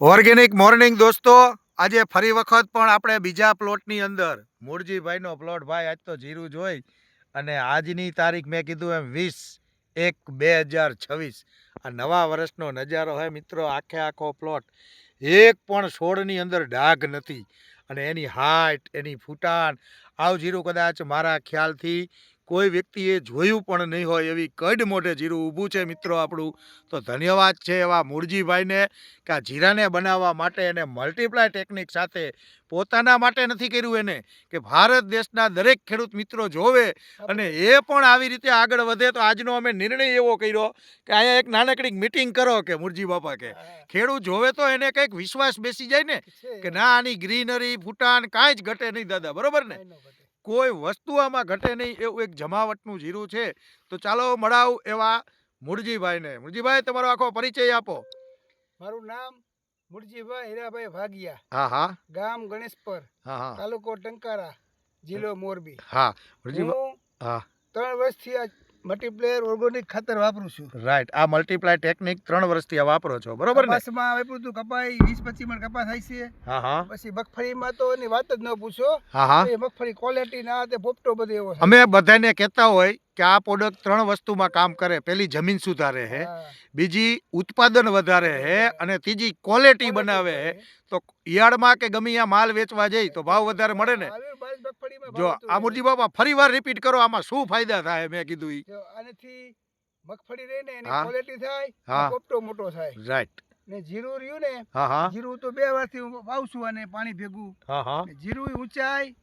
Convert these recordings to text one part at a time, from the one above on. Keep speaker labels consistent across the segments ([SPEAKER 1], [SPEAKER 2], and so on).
[SPEAKER 1] Organic morning દોસ્તો, આજે ફરી વખત પણ આપણે બીજા પ્લોટની અંદર. મૂળજીભાઈનો પ્લોટ ભાઈ આજ તો જીરું જોઈ અને આજની તારીખ મેં કીધું એમ વીસ એક બે હજાર છવ્વીસ. આ નવા વર્ષનો નજારો હોય મિત્રો, આખે આખો પ્લોટ. એક પણ છોડની અંદર ડાઘ નથી. અને એની હાઇટ એની ફૂટાણ, આવ જીરું કદાચ મારા ખ્યાલથી કોઈ વ્યક્તિએ જોયું પણ નહીં હોય એવી કડ મોઢે જીરું ઊભું છે મિત્રો આપણું. તો ધન્યવાદ છે એવા મૂળજીભાઈને કે આ જીરાને બનાવવા માટે એને મલ્ટીપ્લાય ટેકનિક સાથે પોતાના માટે નથી કર્યું એને કે ભારત દેશના દરેક ખેડૂત મિત્રો જોવે અને એ પણ આવી રીતે આગળ વધે તો આજનો અમે નિર્ણય એવો કર્યો કે અહીંયા એક નાનકડી મીટિંગ કરો કે મૂળજી બાપા કે. ખેડૂત જોવે તો એને કંઈક વિશ્વાસ બેસી જાય ને કે ના આની ગ્રીનરી ફૂટાણ કાંઈ જ ઘટે નહીં દાદા બરોબર ને? કોઈ વસ્તુ આમાં ઘટે નહીં એવું એક જમાવટનું જીરું છે. તો ચાલો મળાવ એવા મુરજીભાઈને. મુરજીભાઈ તમારો આખો પરિચય આપો.
[SPEAKER 2] મારું નામ મુરજીભાઈ હીરાભાઈ ભાગિયા
[SPEAKER 1] હા હા.
[SPEAKER 2] ગામ ગણેશપર
[SPEAKER 1] હા હા.
[SPEAKER 2] તાલુકો ટંકારા જિલ્લો મોરબી.
[SPEAKER 1] હા મુરજીભાઈ
[SPEAKER 2] હા. ત્રણ વર્ષથી આ મલ્ટીપ્લેયર ઓર્ગોનિક ખાતર વાપરું છું.
[SPEAKER 1] રાઈટ આ મલ્ટીપ્લાય ટેકનિક ત્રણ વર્ષથી વાપરો છો. બરોબર ને?
[SPEAKER 2] કપાસમાં વાપરું હતું કપાઈ વીસ પચીસ મણ કપાસ થાય છે.
[SPEAKER 1] હા હા.
[SPEAKER 2] પછી મગફળીમાં તો એની વાત જ ન પૂછો.
[SPEAKER 1] હા હા.
[SPEAKER 2] એ મગફળી ક્વોલિટી ના તે પોપટો બધો એવો
[SPEAKER 1] અમે બધાને કહેતા હોય કે આ પ્રોડક્ટ ત્રણ વસ્તુમાં કામ કરે. પેલી જમીન સુધારે હે બીજી ઉત્પાદન વધારે હે અને ત્રીજી ક્વોલિટી બનાવે તો યાર્ડમાં કે ગમે ત્યાં માલ વેચવા જાય તો ભાવ વધારે મળે ને? જો આ મુરજી બાબા ફરી વાર રિપીટ કરો આમાં શું ફાયદા થાય મેં કીધું ઈ.
[SPEAKER 2] મગફળી રહી ને એની ક્વોલિટી થાય. અને મોટો થાય.
[SPEAKER 1] રાઈટ
[SPEAKER 2] ને જીરું રહ્યું ને જીરું તો બે વર્ષથી હું વાવું છું અને પાણી ભેગું. ને જીરું ઊંચાઈ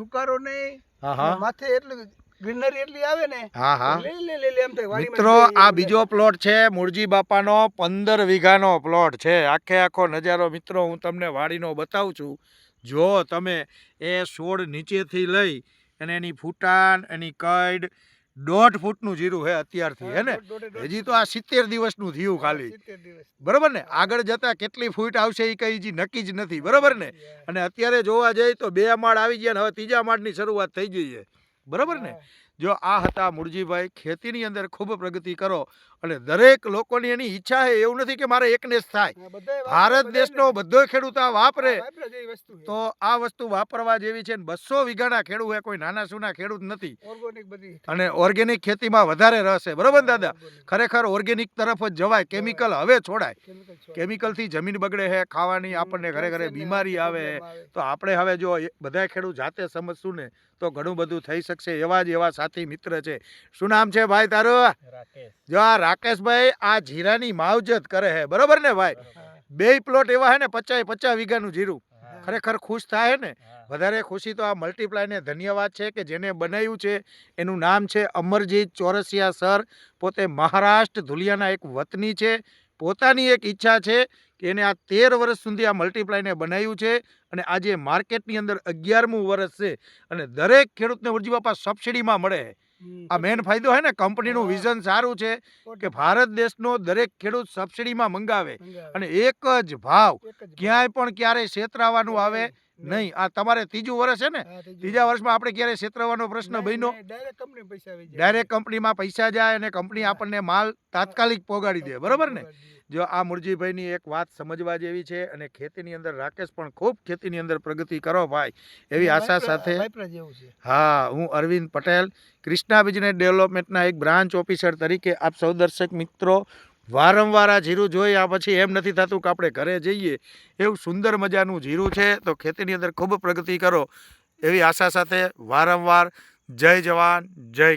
[SPEAKER 2] હુકારો નહીં. ને માથે એટલું ગ્રીનરી એટલી આવે ને
[SPEAKER 1] મિત્રો આ બીજો પ્લોટ છે મૂળજી બાપાનો પંદર વીઘાનો પ્લોટ છે. આખે આખો નજારો મિત્રો હું તમને વાડીનો બતાવું છું. જો તમે એ છોડ નીચેથી લઈ અને એની ફૂટાણ એની કઈડ દોઢ ફૂટનું જીરું હે અત્યારથી. હે ને? હજી તો આ સિત્તેર દિવસનું થયું ખાલી. બરાબર ને? આગળ જતા કેટલી ફૂટ આવશે એ કઈ હજી નક્કી જ નથી બરાબર ને? અને અત્યારે જોવા જઈએ તો બે માળ આવી ગયા ને હવે ત્રીજા માળની શરૂઆત થઈ ગઈ છે. બરાબર ને. જો આ હતા મૂળજીભાઈ ખેતીની અંદર ખૂબ પ્રગતિ કરો અને દરેક લોકોની એની ઈચ્છા છે એવું નથી કે મારે એકને જ થાય ભારત દેશનો બધો ખેડૂત આ વાપરે. તો આ વસ્તુ વાપરવા જેવી છે બસો વીઘાના ખેડૂત કોઈ નાના સુના ખેડૂત નથી. અને ઓર્ગેનિક ખેતીમાં વધારે રસ છે બરોબર દાદા? ખરેખર ઓર્ગેનિક તરફ જ જવાય કેમિકલ હવે છોડાય. કેમિકલથી જમીન બગડે છે ખાવાની આપણને ઘરે ઘરે બીમારી આવે. તો આપણે હવે જો બધા ખેડૂત જાતે સમજશું ને તો ઘણું બધું થઈ શકશે એવા જ એવા સાથી મિત્ર છે. શું નામ છે ભાઈ તારું? જો આ રાકેશભાઈ આ જીરાની માવજત કરે છે બરોબર ને ભાઈ. બે પ્લોટ એવા હે ને પચાસ પચાસ વીઘાનું જીરું. ખરેખર ખુશ થાય ને? વધારે ખુશી તો આ મલ્ટીપ્લાયને ધન્યવાદ છે કે જેને બનાવ્યું છે. એનું નામ છે અમરજીત ચોરસિયા સર પોતે મહારાષ્ટ્ર ધુલિયાના એક વતની છે. પોતાની એક ઈચ્છા છે કે એને આ તેર વર્ષ સુધી આ મલ્ટીપ્લાયને બનાવ્યું છે અને આજે માર્કેટની અંદર અગિયારમું વર્ષ છે અને દરેક ખેડૂતને ઉર્જી બાપા સબસિડીમાં મળે. આ મેન ફાયદો હે ને? કંપનીનું વિઝન સારું છે કે ભારત દેશનો દરેક ખેડૂત સબસિડીમાં મંગાવે. અને એક જ ભાવ ક્યાંય પણ ક્યારેય છેતરાવાનું આવે નહીં આ તમારે ત્રીજું વર્ષ છે ને.
[SPEAKER 2] ત્રીજા
[SPEAKER 1] વર્ષમાં આપણે ક્યારે છેતરવાનો પ્રશ્ન બન્યો. ડાયરેક્ટ કંપનીમાં પૈસા જાય. અને કંપની આપણને માલ તાત્કાલિક પોગાડી દે બરોબર ને? જો આ મુરજીભાઈની એક વાત સમજવા જેવી છે અને ખેતીની અંદર રાકેશ પણ ખૂબ ખેતીની અંદર પ્રગતિ કરો ભાઈ એવી આશા સાથે હા હું અરવિંદ પટેલ ક્રિષ્ના બિઝનેસ ડેવલપમેન્ટના એક બ્રાન્ચ ઓફિસર તરીકે આપ સૌ દર્શક મિત્રો વારંવાર આ જીરું જોઈ આ પછી એમ નથી થતું કે આપણે ઘરે જઈએ. એવું સુંદર મજાનું જીરું છે, તો ખેતીની અંદર ખૂબ પ્રગતિ કરો. એવી આશા સાથે વારંવાર જય જવાન, જય